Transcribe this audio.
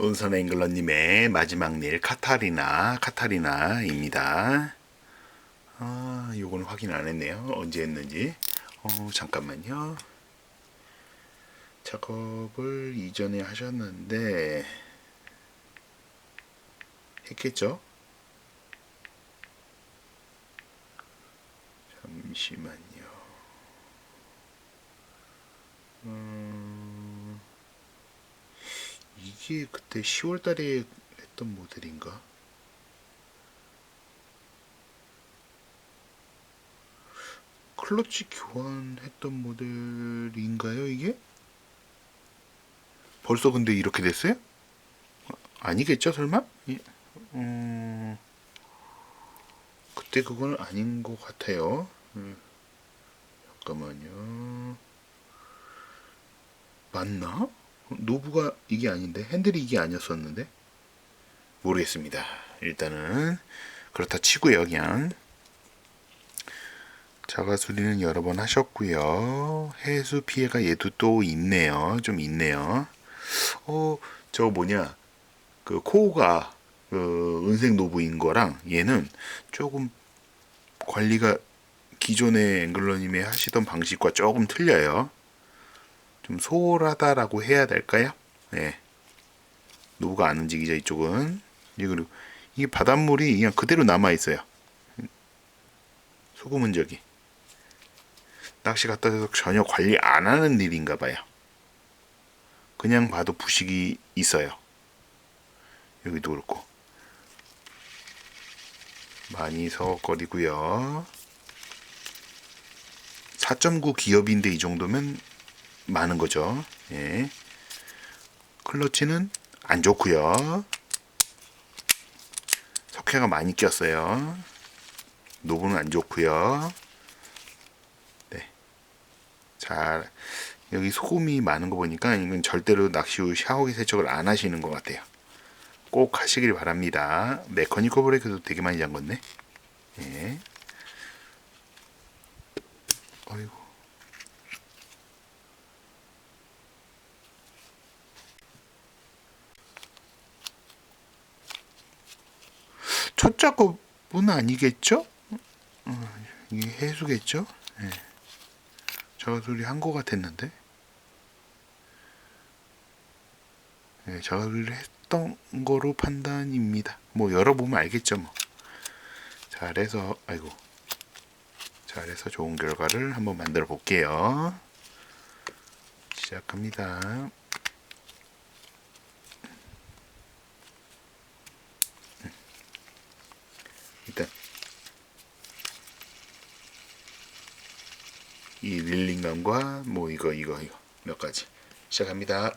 온선 앵글러님의 마지막 일 카타리나 카타리나입니다. 아, 요거는 확인 안 했네요. 언제 했는지. 어, 잠깐만요. 작업을 이전에 하셨는데 했겠죠? 잠시만요. 음, 이게 그때 10월 달에 했던 모델인가? 클러치 교환했던 모델인가요, 이게? 벌써 근데 이렇게 됐어요? 아니겠죠, 설마? 예. 음, 그때 그건 아닌 것 같아요. 음, 잠깐만요. 맞나? 노브가 이게 아닌데 핸들이 이게 아니었었는데 모르겠습니다. 일단은 그렇다 치고요, 그냥 자가 수리는 여러 번 하셨고요. 해수 피해가 얘도 또 있네요. 좀 있네요. 어, 저 뭐냐 그 코어가 그 은색 노브인 거랑 얘는 조금 관리가 기존의 앵글러님이 하시던 방식과 조금 틀려요. 좀 소홀하다라고 해야 될까요? 네. 노브가 안 움직이죠 이쪽은. 그리고 이게 바닷물이 그냥 그대로 남아 있어요. 소금 흔적이. 낚시 갔다 와서 전혀 관리 안 하는 일인가 봐요. 그냥 봐도 부식이 있어요. 여기도 그렇고. 많이 서걱거리고요. 4.9 기업인데 이 정도면 많은 거죠. 예. 클러치는 안 좋고요. 석회가 많이 꼈어요. 노브는 안 좋고요. 네. 잘 여기 소금이 많은 거 보니까 이건 절대로 낚시 후 샤워기 세척을 안 하시는 것 같아요. 꼭 하시길 바랍니다. 메커니컬 브레이크도 되게 많이 잠궜네. 예. 어이구. 첫 작업은 아니겠죠? 어, 이게 해수겠죠? 예. 자가 소리 한 거 같았는데. 예, 자가 소리를 했던 거로 판단입니다. 뭐 열어보면 알겠죠, 뭐. 잘해서, 아이고. 잘해서 좋은 결과를 한번 만들어 볼게요. 시작합니다. 이 릴링감과 뭐 이거 이거 이거 몇 가지 시작합니다.